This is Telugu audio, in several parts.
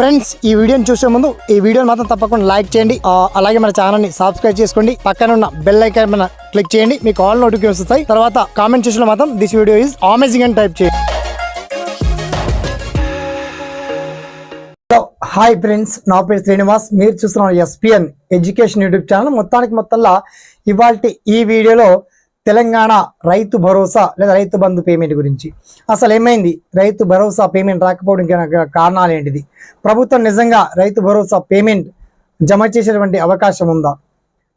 ఫ్రెండ్స్ ఈ వీడియోని చూసే ముందు ఈ వీడియోని మాత్రం తప్పకుండా లైక్ చేయండి. అలాగే మన ఛానల్ని సబ్స్క్రైబ్ చేసుకోండి. పక్కన ఉన్న బెల్ ఐకాన్ మన క్లిక్ చేయండి. మీకు ఆల్ నోటిఫికేషన్స్ వస్తాయి. తర్వాత కామెంట్ చేసిన మాత్రం దిస్ వీడియో ఈజ్ అమేజింగ్ అని టైప్ చేయండి. హాయ్ ఫ్రెండ్స్ నా పేరు శ్రీనివాస్. మీరు చూస్తున్నారు ఎస్పిఎన్ ఎడ్యుకేషన్ యూట్యూబ్ ఛానల్. మొత్తానికి మొత్తంలో ఇవాళ ఈ వీడియోలో తెలంగాణ రైతు భరోసా లేదా రైతు బంధు పేమెంట్ గురించి. అసలు ఏమైంది? రైతు భరోసా పేమెంట్ రాకపోవడం కారణాలు ఏంటిది? ప్రభుత్వం నిజంగా రైతు భరోసా పేమెంట్ జమ చేసేటువంటి అవకాశం ఉందా?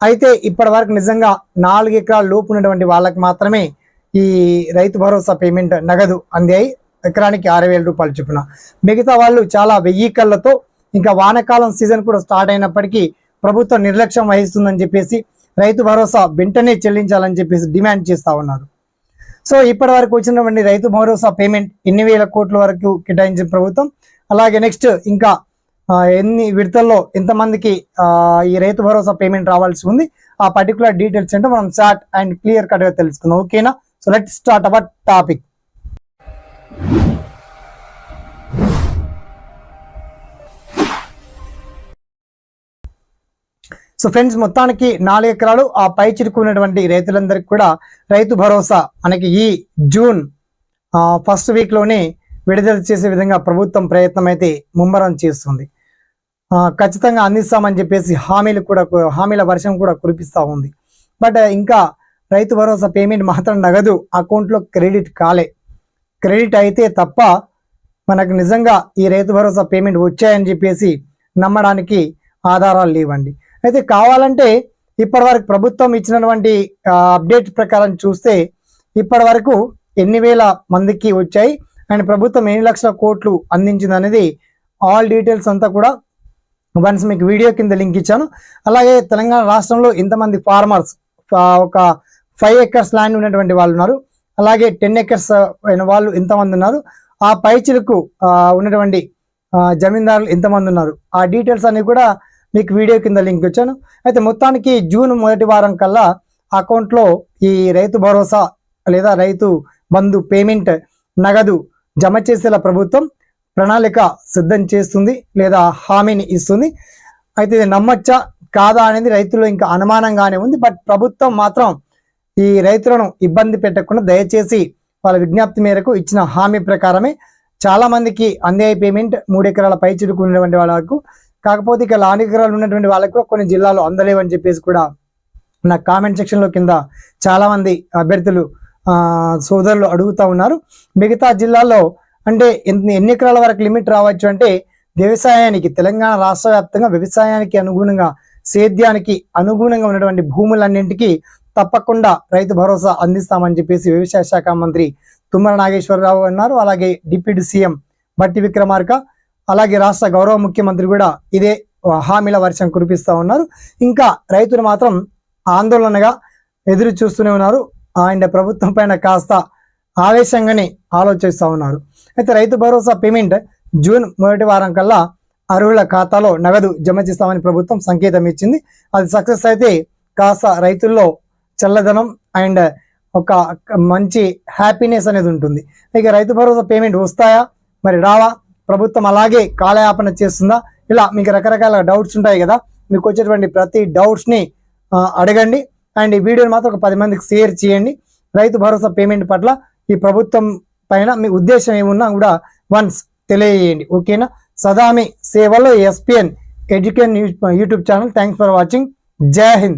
అయితే ఇప్పటి వరకు నిజంగా నాలుగు ఎకరాల లోపు ఉన్నటువంటి వాళ్ళకి మాత్రమే ఈ రైతు భరోసా పేమెంట్ నగదు అందాయి. ఎకరానికి ఆరు వేల రూపాయలు చొప్పున. మిగతా వాళ్ళు చాలా వెయ్యి కళ్ళతో ఇంకా వానకాలం సీజన్ కూడా స్టార్ట్ అయినప్పటికీ ప్రభుత్వం నిర్లక్ష్యం వహిస్తుందని చెప్పేసి రైతు భరోసా వెంటనే చెల్లించాలని చెప్పేసి డిమాండ్ చేస్తా ఉన్నారు. సో ఇప్పటి వరకు వచ్చినటువంటి రైతు భరోసా పేమెంట్ ఎన్ని వేల కోట్ల వరకు కేటాయించిన ప్రభుత్వం అలాగే నెక్స్ట్ ఇంకా ఎన్ని విడతల్లో ఎంతమందికి ఈ రైతు భరోసా పేమెంట్ రావాల్సి ఉంది ఆ పర్టికులర్ డీటెయిల్స్ అంటే మనం షార్ట్ అండ్ క్లియర్ కట్గా తెలుసుకుందాం. ఓకేనా? So let start our topic so friends మొత్తానికి నాలుగు ఎకరాలు ఆ పై చిరుకున్నటువంటి రైతులందరికీ కూడా రైతు భరోసా మనకి ఈ జూన్ ఫస్ట్ వీక్లోనే విడుదల చేసే విధంగా ప్రభుత్వం ప్రయత్నం అయితే ముమ్మరం చేస్తుంది. ఖచ్చితంగా అందిస్తామని చెప్పేసి హామీలు కూడా హామీల వర్షం కూడా కురిపిస్తూ ఉంది. బట్ ఇంకా రైతు భరోసా పేమెంట్ మాత్రం నగదు అకౌంట్లో క్రెడిట్ కాలే. క్రెడిట్ అయితే తప్ప మనకు నిజంగా ఈ రైతు భరోసా పేమెంట్ వచ్చాయని చెప్పేసి నమ్మడానికి ఆధారాలు లేవండి. అయితే కావాలంటే ఇప్పటివరకు ప్రభుత్వం ఇచ్చినటువంటి అప్డేట్ ప్రకారం చూస్తే ఇప్పటి వరకు ఎన్ని వేల మందికి వచ్చాయి. అండ్ ప్రభుత్వం ఎన్ని లక్షల కోట్లు అందించింది అనేది ఆల్ డీటెయిల్స్ అంతా కూడా వన్స్ మీకు వీడియో కింద లింక్ ఇచ్చాను. అలాగే తెలంగాణ రాష్ట్రంలో ఇంతమంది ఫార్మర్స్ ఒక ఫైవ్ ఎకర్స్ ల్యాండ్ ఉన్నటువంటి వాళ్ళు ఉన్నారు. అలాగే టెన్ ఎకర్స్ అయిన వాళ్ళు ఎంతమంది ఉన్నారు. ఆ పైచిలకు ఉన్నటువంటి జమీందారులు ఎంతమంది ఉన్నారు. ఆ డీటెయిల్స్ అన్ని కూడా మీకు వీడియో కింద లింక్ ఇచ్చాను. అయితే మొత్తానికి జూన్ మొదటి వారం కల్లా అకౌంట్లో ఈ రైతు భరోసా లేదా రైతు బంధు పేమెంట్ నగదు జమ చేసేలా ప్రభుత్వం ప్రణాళిక సిద్ధం చేస్తుంది లేదా హామీని ఇస్తుంది. అయితే ఇది నమ్మచ్చా? కాదా అనేది రైతుల్లో ఇంకా అనుమానంగానే ఉంది. బట్ ప్రభుత్వం మాత్రం ఈ రైతులను ఇబ్బంది పెట్టకుండా దయచేసి వాళ్ళ విజ్ఞప్తి మేరకు ఇచ్చిన హామీ ప్రకారమే చాలామందికి అందే పేమెంట్ మూడు ఎకరాల పై చిరుకున్నటువంటి వాళ్ళకు కాకపోతే ఇక లానికరాలు ఉన్నటువంటి వాళ్ళకు కొన్ని జిల్లాలో అందలేవని చెప్పేసి కూడా నా కామెంట్ సెక్షన్లో కింద చాలామంది అభ్యర్థులు సోదరులు అడుగుతా ఉన్నారు. మిగతా జిల్లాల్లో అంటే ఎన్ని ఎకరాల వరకు లిమిట్ రావచ్చు అంటే వ్యవసాయానికి తెలంగాణ రాష్ట్ర వ్యాప్తంగా వ్యవసాయానికి అనుగుణంగా సేద్యానికి అనుగుణంగా ఉన్నటువంటి భూములన్నింటికీ తప్పకుండా రైతు భరోసా అందిస్తామని చెప్పేసి వ్యవసాయ శాఖ మంత్రి తుమ్మల నాగేశ్వరరావు అన్నారు. అలాగే డిప్యూటీ సీఎం బట్టి విక్రమార్క అలాగే రాష్ట్ర గౌరవ ముఖ్యమంత్రి కూడా ఇదే హామీల వర్షం కురిపిస్తూ ఉన్నారు. ఇంకా రైతులు మాత్రం ఆందోళనగా ఎదురు చూస్తూనే ఉన్నారు. ఆయన ప్రభుత్వం పైన కాస్త ఆవేశంగానే ఆలోచిస్తూ ఉన్నారు. అయితే రైతు భరోసా పేమెంట్ జూన్ మొదటి వారం కల్లా అర్హుల ఖాతాలో నగదు జమ చేస్తామని ప్రభుత్వం సంకేతం ఇచ్చింది. అది సక్సెస్ అయితే కాస్త రైతుల్లో చల్లదనం అండ్ ఒక మంచి హ్యాపీనెస్ అనేది ఉంటుంది. ఇక రైతు భరోసా పేమెంట్ వస్తాయా? మరి రావా? ప్రభుత్వం అలాగే కాలయాపన చేస్తుందా? ఇలా మీకు రకరకాల డౌట్స్ ఉంటాయి కదా. మీకు వచ్చేటువంటి ప్రతి డౌట్స్ని అడగండి. అండ్ ఈ వీడియోని మాత్రం ఒక పది మందికి షేర్ చేయండి. రైతు భరోసా పేమెంట్ పట్ల ఈ ప్రభుత్వం పైన మీ ఉద్దేశం ఏమున్నా కూడా వన్స్ తెలియజేయండి. ఓకేనా సదామి సేవలో SPN education YouTube channel. Thanks for watching Jai Hind.